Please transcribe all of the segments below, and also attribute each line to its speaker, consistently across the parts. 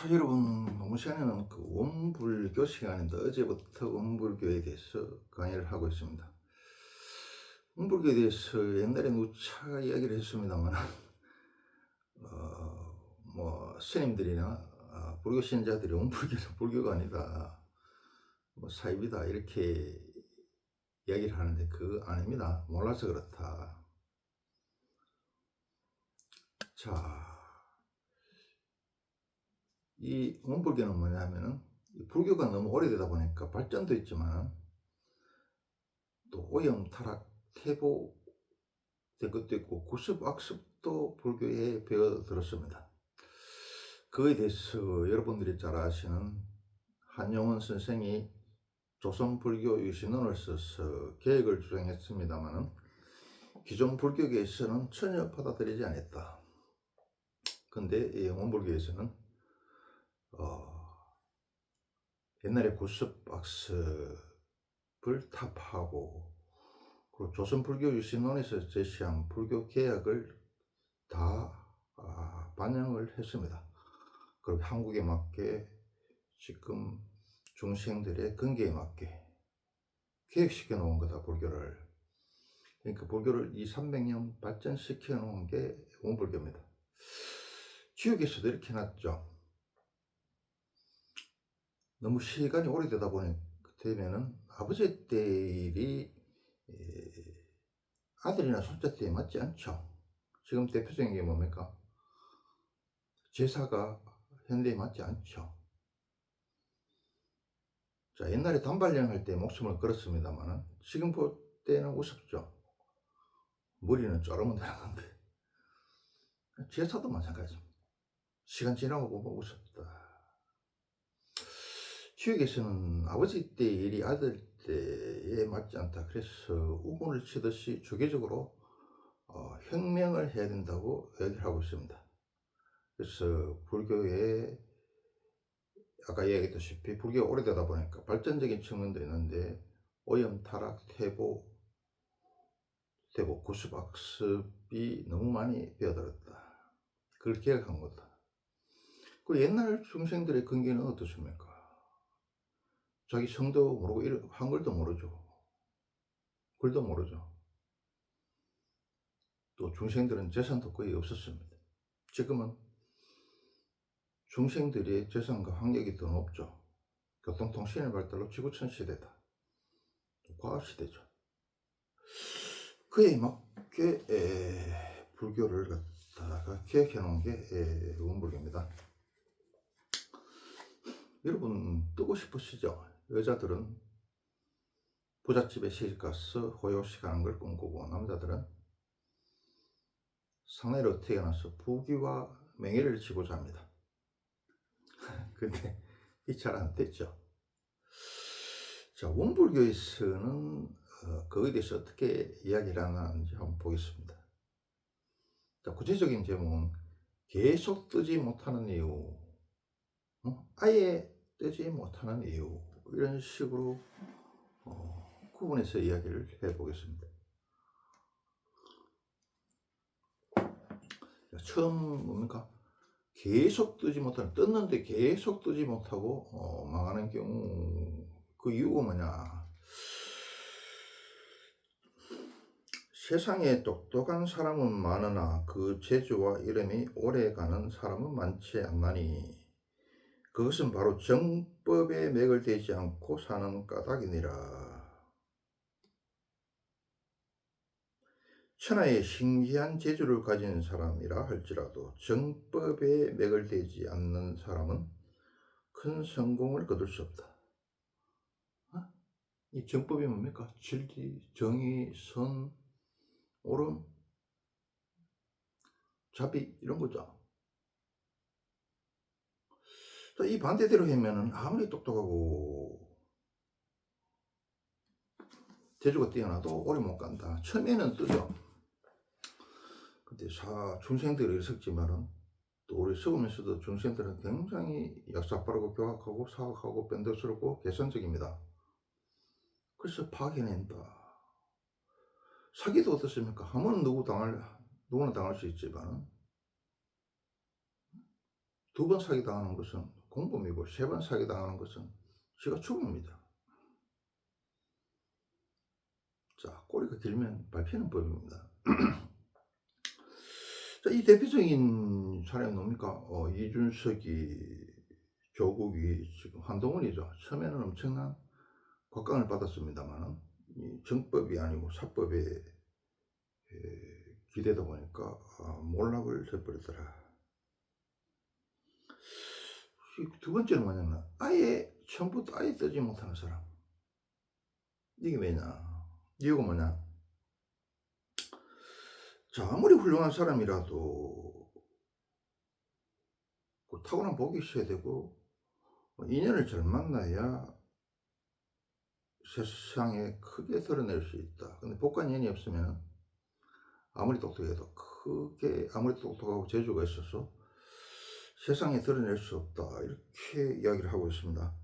Speaker 1: 자 여러분 오늘 시간에는 그 원불교 시간인데 어제부터 원불교에 대해서 강의를 하고 있습니다. 원불교에 대해서 옛날에 누차 이야기를 했습니다만 어 뭐 스님들이나 아, 불교 신자들이 원불교는 불교가 아니다 뭐 사입이다 이렇게 이야기를 하는데 그거 아닙니다. 몰라서 그렇다. 자. 이 원불교는 뭐냐면은 이 불교가 너무 오래되다 보니까 발전도 있지만 또 오염, 타락, 태보 된 것도 있고 구습, 악습도 불교에 배어들었습니다. 그에 대해서 여러분들이 잘 아시는 한용원 선생이 조선 불교 유신론을 써서 계획을 주장했습니다마는 기존 불교계에서는 전혀 받아들이지 않았다. 근데 이 원불교에서는 어, 옛날에 박습을 타파하고 그리고 조선 불교 유신론에서 제시한 불교 계약을 다 아, 반영을 했습니다. 그리고 한국에 맞게 지금 중생들의 근계에 맞게 계획시켜 놓은 거다 불교를. 그러니까 불교를 2, 300년 발전시켜 놓은 게 원불교입니다. 지옥에서도 이렇게 놨죠. 너무 시간이 오래되다 보니 되면은 아버지 때일이 아들이나 손자 때에 맞지 않죠. 지금 대표적인 게 뭡니까? 제사가 현대에 맞지 않죠. 자, 옛날에 단발령 할 때 목숨을 걸었습니다만은 지금 볼 때는 우습죠. 머리는 자르면 되는 건데. 제사도 마찬가지입니다. 시간 지나고 보면 우습다. 지역에서는 아버지 때 일이 아들 때에 맞지 않다. 그래서 우군을 치듯이 주기적으로 어, 혁명을 해야 된다고 얘기를 하고 있습니다. 그래서 불교에 아까 이야기했다시피 불교가 오래되다 보니까 발전적인 측면도 있는데 오염, 타락, 태보, 태보, 구습, 악습이 너무 많이 배어들었다. 그걸 기억한 거다. 그 옛날 중생들의 근기는 어떻습니까? 자기 성도 모르고 한글도 모르죠. 글도 모르죠. 또 중생들은 재산도 거의 없었습니다. 지금은 중생들의 재산과 학력이 더 높죠. 교통통신의 발달로 지구촌 시대다. 과학 시대죠. 그에 맞게 에, 불교를 갖다가 기획해 놓은 게 에, 원불교입니다. 여러분 뜨고 싶으시죠? 여자들은 부잣집에 시집가서 호요시 가는 걸 꿈꾸고 남자들은 상내로 태어나서 부귀와 명예를 지고자 합니다. 근데 이 잘 안 됐죠. 자, 원불교에서는 어, 그에 대해서 어떻게 이야기를 하는지 한번 보겠습니다. 자, 구체적인 제목은 계속 뜨지 못하는 이유, 어? 아예 뜨지 못하는 이유, 이런 식으로 어, 구분해서 이야기를 해보겠습니다. 처음 뭡니까? 계속 뜨지 못하는 떴는데 계속 뜨지 못하고 어, 망하는 경우 그 이유가 뭐냐? 세상에 똑똑한 사람은 많으나 그 재주와 이름이 오래가는 사람은 많지 않나니 그것은 바로 정법에 맥을 대지 않고 사는 까닭이니라. 천하의 신기한 재주를 가진 사람이라 할지라도 정법에 맥을 대지 않는 사람은 큰 성공을 거둘 수 없다. 어? 이 정법이 뭡니까? 진리, 정의, 선, 옳음, 자비 이런 거죠. 이 반대대로 하면은 아무리 똑똑하고 재주가 뛰어나도 오래 못 간다. 처음에는 뜨죠. 근데 사, 중생들이 섞지만은 또 우리 썩으면서도 중생들은 굉장히 약삭빠르고 교학하고 사악하고 변덕스럽고 개선적입니다. 그래서 파괴낸다. 사기도 어떻습니까? 하면 누구 당할, 누구나 당할 수 있지만 두 번 사기 당하는 것은 공범이고 세 번 사기당하는 것은 지가 죽음입니다. 자, 꼬리가 길면 밟히는 법입니다. 자, 이 대표적인 사람이 뭡니까? 어, 이준석이, 조국이, 지금 한동훈이죠. 처음에는 엄청난 곽강을 받았습니다만은, 이 정법이 아니고 사법에 에, 기대다 보니까 아, 몰락을 해버리더라. 이 두 번째는 뭐냐면, 아예, 처음부터 아예 뜨지 못하는 사람. 이게 왜냐? 이유가 뭐냐? 자, 아무리 훌륭한 사람이라도 그 타고난 복이 있어야 되고 뭐 인연을 잘 만나야 세상에 크게 드러낼 수 있다. 근데 복과 인연이 없으면 아무리 똑똑해도 크게 아무리 똑똑하고 재주가 있어서 세상에 드러낼 수 없다. 이렇게 이야기를 하고 있습니다.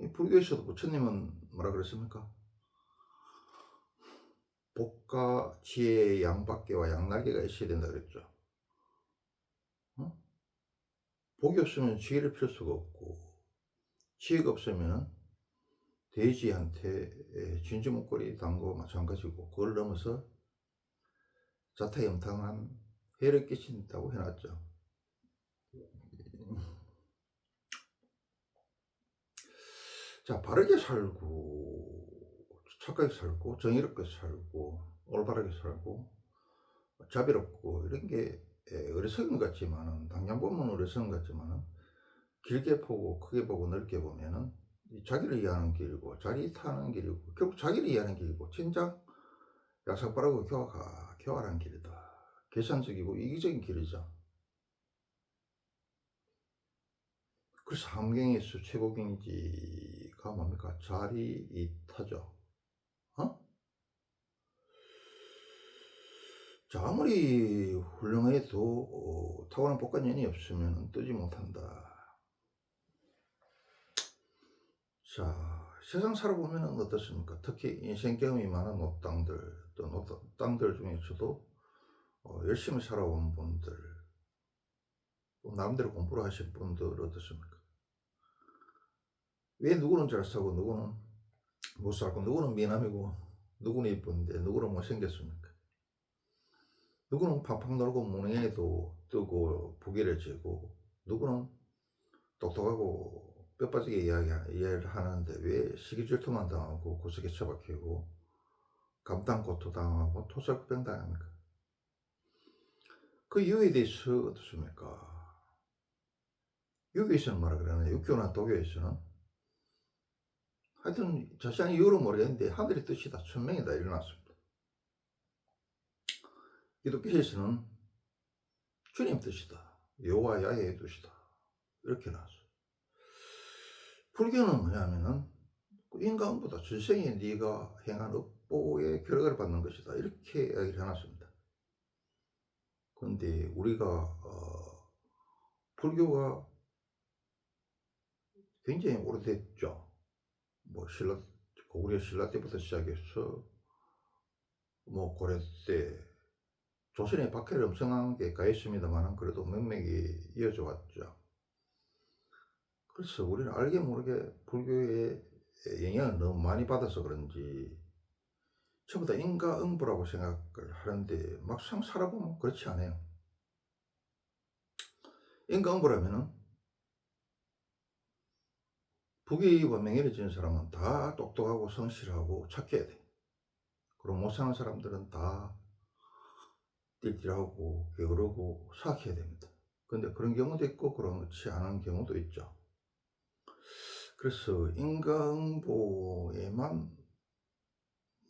Speaker 1: 이 불교에서도 부처님은 뭐라 그랬습니까? 복과 지혜의 양밖에와 양날개가 있어야 된다 그랬죠. 어? 복이 없으면 지혜를 필 수가 없고 지혜가 없으면 돼지한테 진주 목걸이 단거 마찬가지고 그걸 넘어서 자타염탕한 해를 끼친다고 해놨죠. 자 바르게 살고 착하게 살고 정의롭게 살고 올바르게 살고 자비롭고 이런 게 예, 어리석은 것 같지만은 당장 보면 어리석은 것 같지만은 길게 보고 크게 보고 넓게 보면은 이 자기를 이해하는 길이고 자기 타는 길이고 결국 자기를 이해하는 길이고 진작 약삭빠르고 교활한 길이다. 계산적이고 이기적인 길이죠 그래서 함경에서 최고 경지가 뭡니까 자리 이타죠 어? 자, 아무리 훌륭해도 어, 타고난 복간연이 없으면 뜨지 못한다. 자, 세상 살아보면 어떻습니까? 특히 인생 경험이 많은 노땅들, 또 노땅들 중에서도 어, 열심히 살아온 분들, 또 나름대로 공부를 하신 분들 어떻습니까? 왜 누구는 잘 사고 누구는 못 살고 누구는 미남이고 누구는 이쁜데 누구는 못생겼습니까? 누구는 팡팡 놀고 무능해도 뜨고 부기를 지고 누구는 똑똑하고 뼈 빠지게 이야기, 이해를 하는데 왜 시기 질투만 당하고 구석에 처박히고 감당고토 당하고 토설병 당합니까? 그 이유에 대해서 어떻습니까? 유교에서는 뭐라 그러나 육교나 도교에서는 하여튼 자세한 이유를 모르겠는데 하늘의 뜻이 다 천명이다 일어났습니다. 기독교에서는 주님 뜻이다. 여호와 야훼의 뜻이다. 이렇게 나왔어요. 불교는 뭐냐면은 그 인간보다 전생에 네가 행한 업보의 결과를 받는 것이다. 이렇게 이야기를 해놨습니다. 그런데 우리가 어, 불교가 굉장히 오래됐죠. 뭐 신라 고구려 신라 때부터 시작해서 뭐 고려 때 조선의 박해를 엄청나게 가했습니다만 그래도 명맥이 이어져 왔죠. 그래서 우리는 알게 모르게 불교의 영향을 너무 많이 받아서 그런지 전부 다 인과응보라고 생각을 하는데 막상 살아보면 그렇지 않아요. 인과응보라면은 부귀와 명예를 지닌 사람은 다 똑똑하고 성실하고 착해야 돼. 그럼 못 사는 사람들은 다 띨띨하고 게으르고 사악해야 됩니다. 근데 그런 경우도 있고 그렇지 않은 경우도 있죠. 그래서 인과응보에만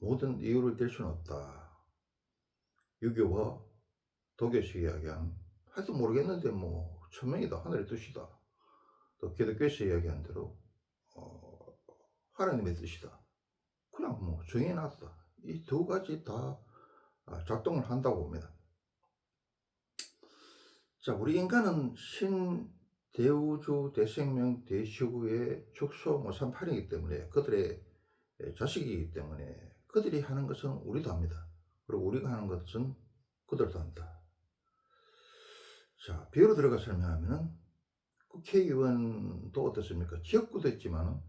Speaker 1: 모든 이유를 댈 수는 없다. 유교와 도교에서 이야기한 하여튼 모르겠는데 뭐 천명이다 하늘의 뜻이다. 또 기독교에서 이야기한 대로 어, 하나님의 뜻이다. 그냥 뭐 정해놨다. 이 두 가지 다 아, 작동을 한다고 봅니다. 자, 우리 인간은 신 대우주 대생명 대시구의 축소 모산팔이기 때문에 그들의 자식이기 때문에 그들이 하는 것은 우리도 합니다. 그리고 우리가 하는 것은 그들도 한다. 자, 비유로 들어가 설명하면은 국회의원도 어떻습니까? 지역구도 있지만은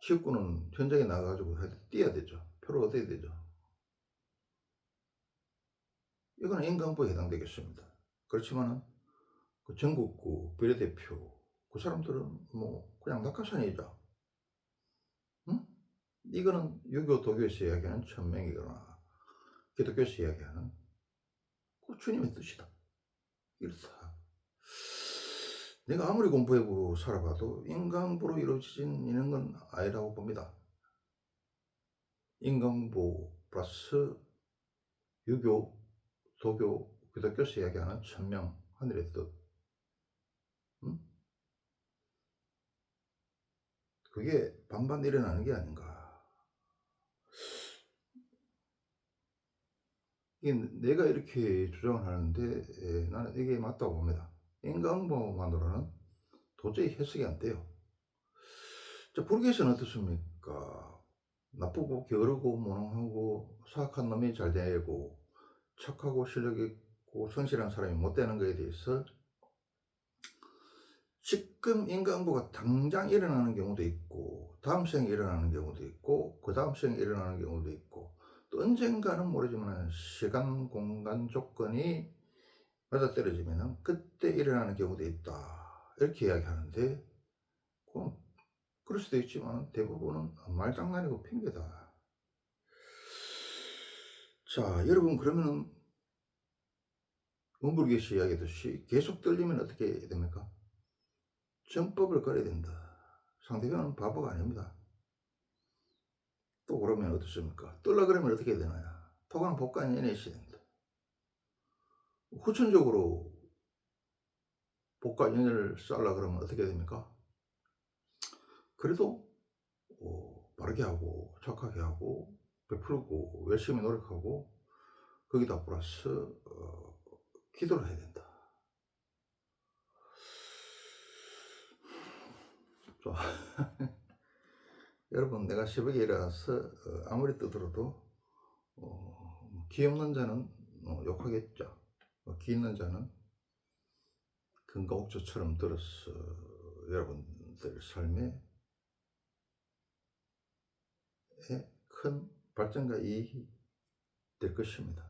Speaker 1: 지역구는 현장에 나가가지고 뛰어야 되죠. 표를 얻어야 되죠. 이거는 인강부에 해당되겠습니다. 그렇지만은 그 전국구 비례대표 그 사람들은 뭐 그냥 낙하산이죠. 응? 이거는 유교 도교에서 이야기하는 천명이거나 기독교에서 이야기하는 그 주님의 뜻이다. 이렇다. 내가 아무리 공부해보고 살아봐도 인강부로 이루어진 이런 건 아니라고 봅니다. 인강부 플러스 유교, 도교, 기독교에서 이야기하는 천명, 하늘의 뜻. 음? 그게 반반 일어나는 게 아닌가. 내가 이렇게 주장을 하는데 에, 나는 이게 맞다고 봅니다. 인간보만으로는 도저히 해석이 안 돼요. 자, 불교에서는 어떻습니까? 나쁘고 게으르고 무능하고 사악한 놈이 잘 되고 착하고 실력 있고 성실한 사람이 못 되는 것에 대해서 지금 인간보가 당장 일어나는 경우도 있고 다음 생에 일어나는 경우도 있고 그 다음 생에 일어나는 경우도 있고 또 언젠가는 모르지만 시간 공간 조건이 맞아 떨어지면 그때 일어나는 경우도 있다 이렇게 이야기하는데 그건 그럴 수도 있지만 대부분은 말장난이고 핑계다 자 여러분 그러면은 원불교시 이야기했듯이 계속 떨리면 어떻게 됩니까? 정법을 걸어야 된다 상대방은 바보가 아닙니다 또 그러면 어떻습니까? 떨라 그러면 어떻게 해야 되나요? 토강 연애시야 된다. 후천적으로 복간 연애를 쌓으려 그러면 어떻게 됩니까? 그래도 어, 바르게 하고 착하게 하고 베풀고 열심히 노력하고 거기다 플러스 어, 기도를 해야 된다. 자. 여러분 내가 새벽에 일어나서 어, 아무리 떠들어도 어, 기 없는 자는 어, 욕하겠죠. 어, 기 있는 자는 금가 옥조처럼 들어서 여러분들 삶에 큰 발전과 이익이 될 것입니다.